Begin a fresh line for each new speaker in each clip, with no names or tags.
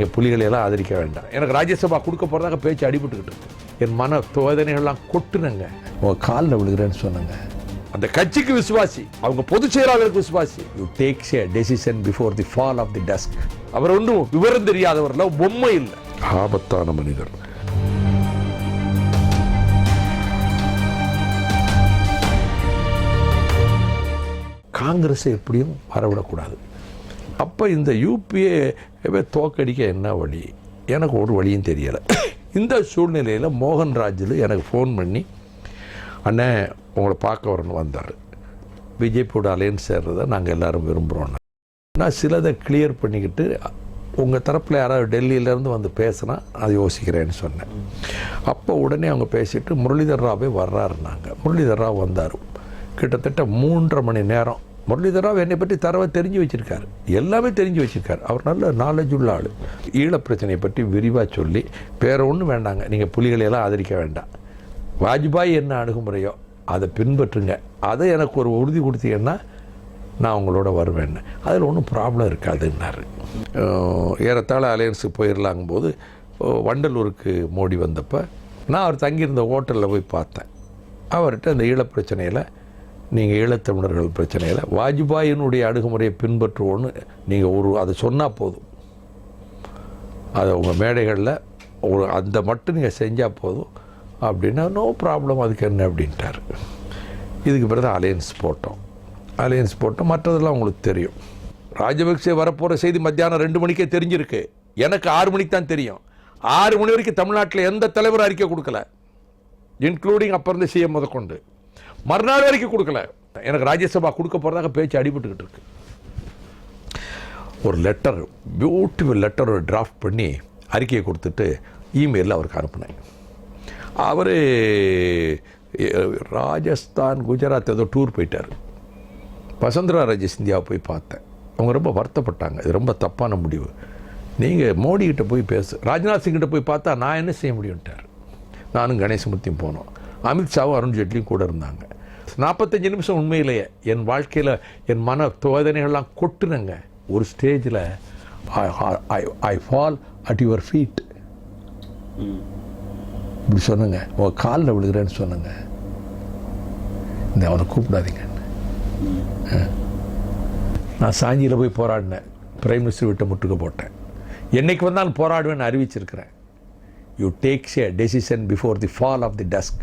நீங்கள் புலிகளையெல்லாம் ஆதரிக்க வேண்டாம். எனக்கு ராஜ்யசபா கொடுக்க போகிறதாக பேச்சு அடிபட்டுக்கிட்டு. என் மன வேதனைகள்லாம் கொட்டுனங்க. உங்கள் காலில் விழுகிறேன்னு சொன்னாங்க. அந்த கட்சிக்கு விசுவாசி அவங்க பொதுச் செயலாளருக்கு விசுவாசி. You takes a decision before the fall of the dusk அவர் ஒன்றும் விவரம் தெரியாதவர்ல பொம்மை இல்லை. ஆபத்தான மனிதர். காங்கிரஸை எப்படியும் வரவிடக்கூடாது. அப்போ இந்த யூபிஏவை தோக்கடிக்க என்ன வழி? எனக்கு ஒரு வழியும் தெரியலை. இந்த சூழ்நிலையில் மோகன்ராஜில் எனக்கு ஃபோன் பண்ணி அண்ணே உங்களை பார்க்க வரணும் வந்தார். பிஜேபியோட அலையன்ஸ் சேர்றதை நாங்கள் எல்லோரும் விரும்புகிறோம் நான் சிலதை கிளியர் பண்ணிக்கிட்டு உங்கள் தரப்பில் யாராவது டெல்லியிலேருந்து வந்து பேசினா அதை யோசிக்கிறேன்னு சொன்னேன். அப்போ உடனே அவங்க பேசிட்டு முரளிதர் ராவே வர்றாருனாங்க முரளிதர் ராவ் வந்தார். கிட்டத்தட்ட மூன்றரை மணி நேரம் முரளிதராவ் என்னை பற்றி தரவை தெரிஞ்சு வச்சுருக்கார். எல்லாமே தெரிஞ்சு வச்சுருக்கார். அவர் நல்ல நாலேஜ் உள்ள ஆள். ஈழப் பிரச்சனையை பற்றி விரிவாக சொல்லி வேறு ஒன்றும் வேண்டாங்க. நீங்கள் புலிகளையெல்லாம் ஆதரிக்க வேண்டாம். வாஜ்பாய் என்ன அணுகுமுறையோ அதை பின்பற்றுங்க. அதை எனக்கு ஒரு உறுதி கொடுத்தீங்கன்னா நான் உங்களோட வருவேன்னு அதில் ஒன்றும் ப்ராப்ளம் இருக்காதுன்னாரு. ஏறத்தாழ அலையன்ஸுக்கு போயிடலாங்கும்போது வண்டலூருக்கு மோடி வந்தப்போ நான் அவர் தங்கியிருந்த ஹோட்டலில் போய் பார்த்தேன். அவர்கிட்ட அந்த ஈழப் பிரச்சனையில் நீங்கள் ஈழத்தமிழர்கள் பிரச்சனையில் வாஜ்பாயினுடைய அணுகுமுறையை பின்பற்றுவோன்னு நீங்கள் ஒரு அதை சொன்னால் போதும். அதை உங்கள் மேடைகளில் ஒரு அந்த மட்டும் நீங்கள் செஞ்சால் போதும். அப்படின்னா நோ ப்ராப்ளம் அதுக்கு என்ன? அப்படின்ட்டார். இதுக்கு பிறகு அலையன்ஸ் போட்டோம். அலையன்ஸ் போட்டோம். மற்றதெல்லாம் உங்களுக்கு தெரியும். ராஜபக்சே வரப்போகிற செய்தி மத்தியானம் ரெண்டு மணிக்கே தெரிஞ்சிருக்கு. எனக்கு ஆறு மணிக்கு தான் தெரியும். ஆறு மணி வரைக்கும் தமிழ்நாட்டில் எந்த தலைவரும் அறிக்கை கொடுக்கல. இன்க்ளூடிங் அப்போ இருந்த சிஎம் முதற்கொண்டு. மறுநாள் வரைக்கும் கொடுக்கல. எனக்கு ராஜ்யசபா கொடுக்க போகிறதாக பேச்சு அடிபட்டுக்கிட்டு இருக்கு. ஒரு லெட்டர் பியூட்டிஃபுல் லெட்டர் ஒரு டிராஃப்ட் பண்ணி அறிக்கையை கொடுத்துட்டு இமெயிலில் அவருக்கு அனுப்புனேன். அவர் ராஜஸ்தான் குஜராத் ஏதோ டூர் போயிட்டார். வசந்தரா ராஜ சிந்தியாவை போய் பார்த்தேன். அவங்க ரொம்ப வருத்தப்பட்டாங்க. இது ரொம்ப தப்பான முடிவு. நீங்கள் மோடிக்கிட்ட போய் பேசு ராஜ்நாத் சிங்கிட்ட போய் பார்த்தா நான் என்ன செய்ய முடியும்ட்டார். நானும் கணேசமூர்த்தியும் போனோம். அமித்ஷாவும் அருண் ஜேட்லியும் கூட இருந்தாங்க. நாற்பத்தஞ்சு நிமிஷம் உண்மையிலேயே என் வாழ்க்கையில் என் மன தோதனைகள்லாம் கொட்டுனங்க. ஒரு ஸ்டேஜில் I fall at your feet இப்படி சொன்னங்க. உங்கள் காலில் விழுகிறேன்னு சொன்னங்க. இந்த அவனை கூப்பிடாதீங்க. நான் சாஞ்சியில் போய் போராடினேன். பிரைம் மினிஸ்டர் விட்ட முட்டுக்க போட்டேன். என்னைக்கு வந்தாலும் போராடுவேன்னு அறிவிச்சிருக்கிறேன். You takes a decision before the fall of the dusk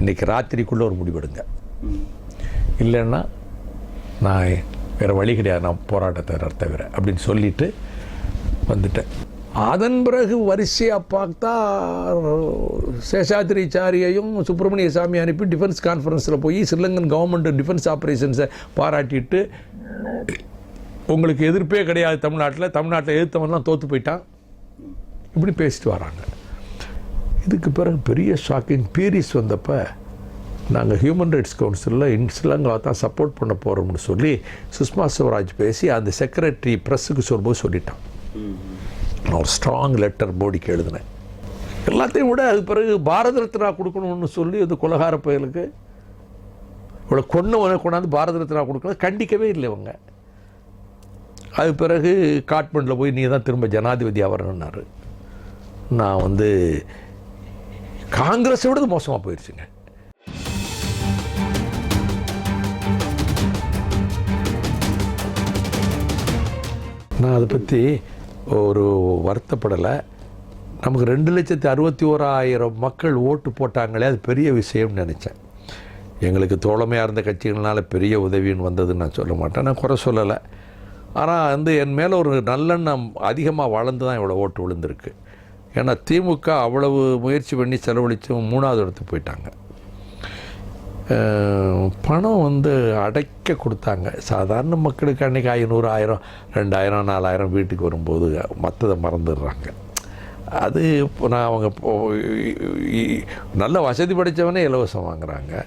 இன்றைக்கி ராத்திரிக்குள்ளே ஒரு முடிவெடுங்க. இல்லைன்னா நான் வேறு வழி கிடையாது நான் போராட்டத்தை தவிர அப்படின்னு சொல்லிட்டு வந்துட்டேன். அதன் பிறகு வரிசையாக பார்த்தா சேஷாத்திரிச்சாரியையும் சுப்பிரமணிய சாமி அனுப்பி டிஃபென்ஸ் கான்ஃபரன்ஸில் போய் ஸ்ரீலங்கன் கவர்மெண்ட் டிஃபென்ஸ் ஆப்ரேஷன்ஸை பாராட்டிட்டு உங்களுக்கு எதிர்ப்பே கிடையாது தமிழ்நாட்டில். தமிழ்நாட்டில் எதிர்த்தவன்லாம் தோற்று போயிட்டான். இப்படி பேசிட்டு வராங்க. இதுக்கு பிறகு பெரிய ஷாக்கிங் பீரிஸ் வந்தப்போ நாங்கள் ஹியூமன் ரைட்ஸ் கவுன்சிலில் இன் ஸ்ரீலங்காவை தான் சப்போர்ட் பண்ண போகிறோம்னு சொல்லி சுஷ்மா ஸ்வராஜ் பேசி அந்த செக்ரட்டரி ப்ரெஸ்ஸுக்கு சொல்லும்போது சொல்லிட்டான். நான் ஒரு ஸ்ட்ராங் லெட்டர் மோடிக்கு எழுதினேன். எல்லாத்தையும் விட அது பிறகு பாரத ரத்னா கொடுக்கணும்னு சொல்லி அந்த குலகார பயலுக்கு இவ்வளோ கொன்னவனை கொண்டாந்து பாரத ரத்னா கொடுக்கணும் கண்டிக்கவே இல்லை இவங்க. அது பிறகு காட்மண்டில் போய் நீ தான் திரும்ப ஜனாதிபதி ஆவரணுன்னாரு நான் வந்து காங்கிரஸை விடது மோசமாக போயிடுச்சுங்க நான் அதை பற்றி ஒரு வருத்தப்படலை. நமக்கு ரெண்டு லட்சத்தி அறுபத்தி ஓராயிரம் மக்கள் ஓட்டு போட்டாங்களே அது பெரிய விஷயம்னு நினச்சேன். எங்களுக்கு தோழமையாக இருந்த கட்சிகள்னால பெரிய உதவின்னு வந்ததுன்னு நான் சொல்ல மாட்டேன். நான் குறை சொல்லலை. ஆனால் வந்து என் மேலே ஒரு நல்லெண்ணம் அதிகமாக வளர்ந்து தான் இவ்வளோ ஓட்டு விழுந்திருக்கு. ஏன்னா திமுக அவ்வளவு முயற்சி பண்ணி செலவழித்து மூணாவது இடத்துக்கு போயிட்டாங்க. பணம் வந்து அடைக்க கொடுத்தாங்க. சாதாரண மக்களுக்கு அன்றைக்கி ஐநூறு ஆயிரம் ரெண்டாயிரம் நாலாயிரம் வீட்டுக்கு வரும்போது மற்றதை மறந்துடுறாங்க. அது இப்போ நான் அவங்க இப்போ நல்ல வசதி படைத்தவனே இலவசம் வாங்குறாங்க.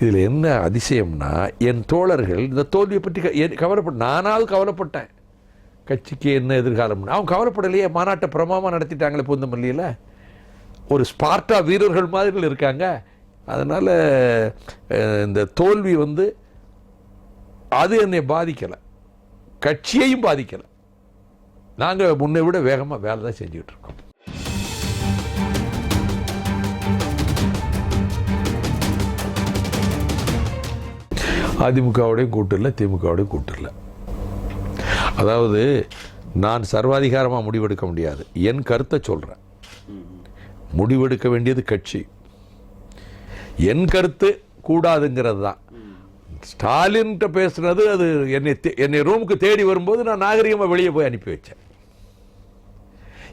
இதில் என்ன அதிசயம்னா என் தோழர்கள் இந்த தோல்வியை பற்றி க- கவலைப்பட்ட நானாவது கவலைப்பட்டேன். கட்சிக்கு என்ன எதிர்காலம்னு. அவங்க கவலைப்படலையே மாநாட்டை பிரமாமா நடத்திட்டாங்களே பூந்தமல்லியில். ஒரு ஸ்பார்ட்டா வீரர்கள் மாதிரி இருக்காங்க. அதனால் இந்த தோல்வி வந்து அது என்னை பாதிக்கலை. கட்சியையும் பாதிக்கலை. நாங்கள் முன்னை விட வேகமாக வேலை தான் செஞ்சுக்கிட்டு இருக்கோம். அதிமுகவோடையும் கூட்டில்ல திமுகவோடையும் கூட்டில்ல அதாவது நான் சர்வாதிகாரமாக முடிவெடுக்க முடியாது. என் கருத்தை சொல்கிறேன் முடிவெடுக்க வேண்டியது கட்சி. என் கருத்து கூடாதுங்கிறது தான். ஸ்டாலின்கிட்ட பேசுனது அது என்னை என்னை ரூமுக்கு தேடி வரும்போது நான் நாகரிகமாக வெளியே போய் அனுப்பி வச்சேன்.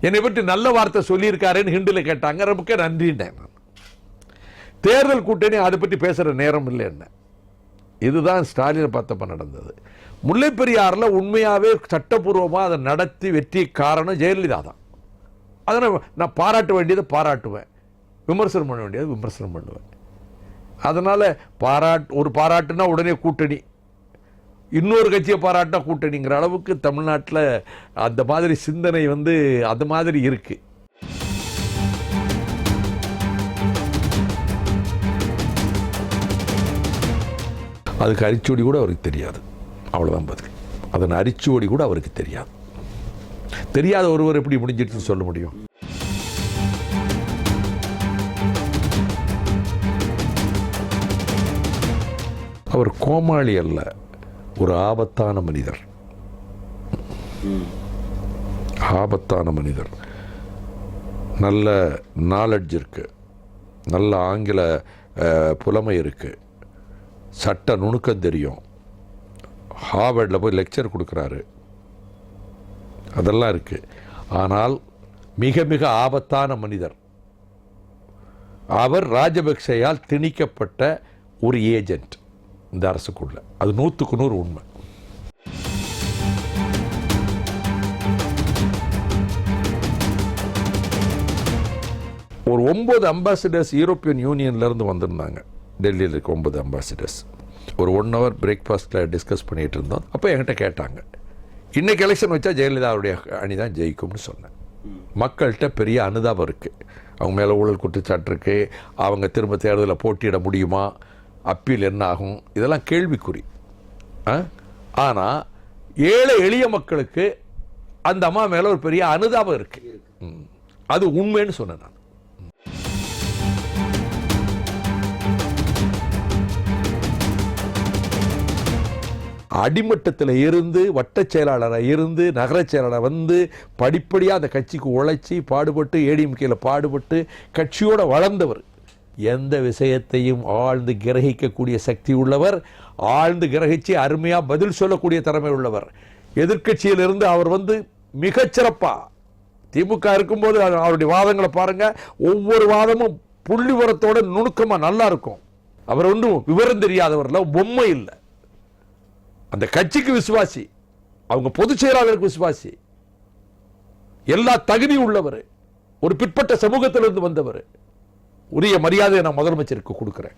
என்னை பற்றி நல்ல வார்த்தை சொல்லியிருக்காருன்னு ஹிண்டில் கேட்டாங்க. ரொம்ப நன்றின்றேன் நான். தேர்தல் கூட்டணி அதை பற்றி பேசுகிற நேரம் இல்லை என்ன. இதுதான் ஸ்டாலினை பார்த்தப்ப நடந்தது. முல்லை உண்மையாகவே சட்டப்பூர்வமாக அதை நடத்தி வெற்றி காரணம் ஜெயலலிதா தான். அதை நான் பாராட்ட வேண்டியதை பாராட்டுவேன். விமர்சனம் பண்ண வேண்டியதை விமர்சனம் பண்ணுவேன். அதனால் பாராட் ஒரு பாராட்டுனா உடனே கூட்டணி. இன்னொரு கட்சியை பாராட்டினா கூட்டணிங்கிற அளவுக்கு தமிழ்நாட்டில் அந்த மாதிரி சிந்தனை வந்து அது மாதிரி இருக்குது அதுக்கு அரிச்சுவடி கூட அவருக்கு தெரியாது. அவ்வளோதான் பதில். அதன் அரிச்சுவடி கூட அவருக்கு தெரியாது. தெரியாத ஒருவர் எப்படி முடிஞ்சிருச்சுன்னு சொல்ல முடியும்? அவர் கோமாளி அல்ல ஒரு ஆபத்தான மனிதர். ஆபத்தான மனிதர். நல்ல நாலெட்ஜ் இருக்கு. நல்ல ஆங்கில புலமை இருக்கு. சட்ட நுணுக்கம் தெரியும். ஹார்வர்டில் போய் லெக்சர் கொடுக்குறாரு. அதெல்லாம் இருக்குது ஆனால் மிக மிக ஆபத்தான மனிதர். அவர் ராஜபக்சையால் திணிக்கப்பட்ட ஒரு ஏஜென்ட் இந்த அரசுக்குள்ள. அது நூற்றுக்கு நூறு உண்மை. ஒரு ஒன்பது அம்பாசிடர்ஸ் யூரோப்பியன் யூனியன்லேருந்து வந்திருந்தாங்க. டெல்லியில் இருக்க ஒன்பது அம்பாசிடர்ஸ் ஒரு ஒன் ஹவர் பிரேக்ஃபாஸ்ட்டில் டிஸ்கஸ் பண்ணிகிட்டு இருந்தோம் அப்போ என்கிட்ட கேட்டாங்க. இன்றைக்கி எலெக்ஷன் வச்சா ஜெயலலிதாவுடைய அணி தான் ஜெயிக்கும்னு சொன்னேன். மக்கள்கிட்ட பெரிய அனுதாபம் இருக்குது அவங்க மேலே ஊழல் குற்றச்சாட்டு இருக்கு. அவங்க திரும்ப தேர்தலில் போட்டியிட முடியுமா? அப்பீல் என்ன ஆகும்? இதெல்லாம் கேள்விக்குறி. ஆனால் ஏழை எளிய மக்களுக்கு அந்த அம்மா மேலே ஒரு பெரிய அனுதாபம் இருக்குது ம். அது உண்மைன்னு சொன்னேன் நான். அடிமட்டத்தில் இருந்து வட்டச் செயலாளராக இருந்து நகரச் செயலாளர் வந்து படிப்படியாக அந்த கட்சிக்கு உழைச்சி பாடுபட்டு ஏடிஎம்கேயில் பாடுபட்டு கட்சியோட வளர்ந்தவர். எந்த விஷயத்தையும் ஆழ்ந்து கிரகிக்கக்கூடிய சக்தி உள்ளவர். ஆழ்ந்து கிரகிச்சு அருமையாக பதில் சொல்லக்கூடிய திறமை உள்ளவர். எதிர்கட்சியிலிருந்து அவர் வந்து மிகச்சிறப்பாக திமுக இருக்கும்போது அவருடைய வாதங்களை பாருங்கள் ஒவ்வொரு வாதமும் புள்ளி உரத்தோட நுணுக்கமாக நல்லா இருக்கும். அவர் ஒன்றும் விவரம் தெரியாதவரில் பொம்மை இல்லை. அந்த கட்சிக்கு விசுவாசி அவங்க பொதுச் செயலாளருக்கு விசுவாசி எல்லா தகுதி உள்ளவர் ஒரு பிற்பட்ட சமூகத்திலிருந்து வந்தவர் உரிய மரியாதையை நான் முதலமைச்சருக்கு கொடுக்கிறேன்.